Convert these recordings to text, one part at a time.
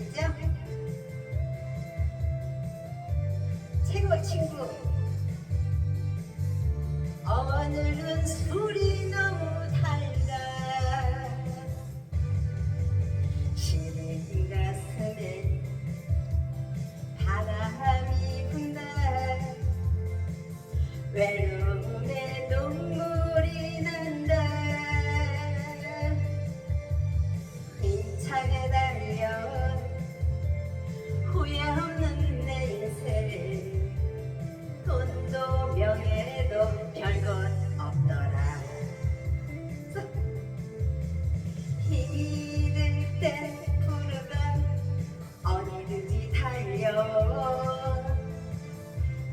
아시죠? 최고 친구. 오늘은 술이 너무 달다 시린 가슴에 바람이 분다 외로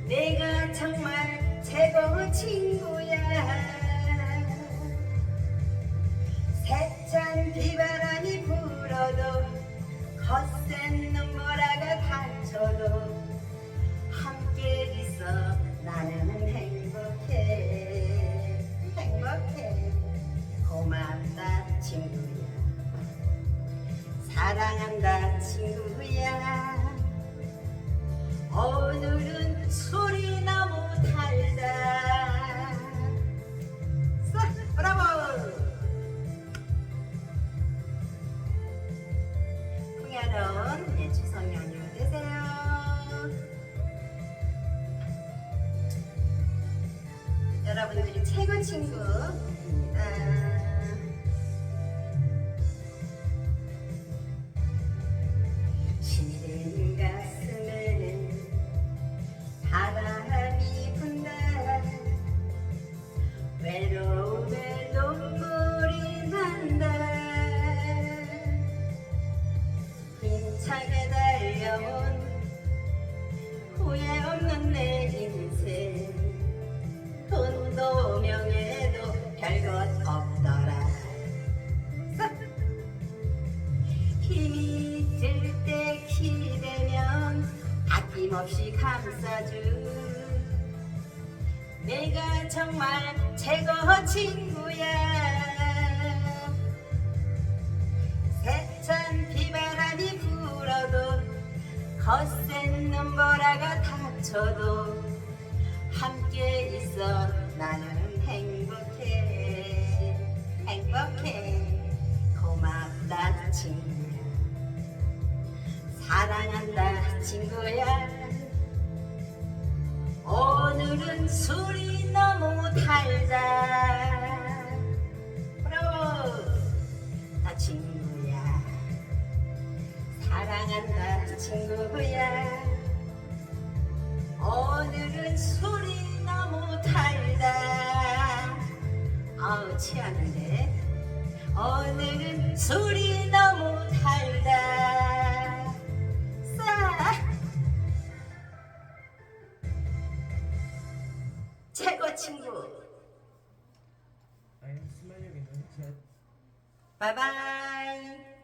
내가 정말 최고 친구야. 세찬 비바람이 불어도 거센 눈보라가 닥쳐도 함께 있어 나는 행복해. 행복해. 고맙다 친구야. 사랑한다 친구야 술이 너무 달다 자, 브라보 풍요로운 네, 추석 연휴 되세요. 여러분들이 최고 친구입니다. 아낌없이 감싸줄. 내가 정말 최고 친구야. 세찬 비바람이 불어도 거센 눈보라가 닥쳐도 함께 있어 나는 행복해. 행복해. 고맙다 친구야 사랑한다 친구야 술이 너무 달다. 브라보! 나 친구야. 사랑한다 친구야. 오늘은 술이 너무 달다. 아우 취하는데 오늘은 술이 너무 달다 친구. 바이바이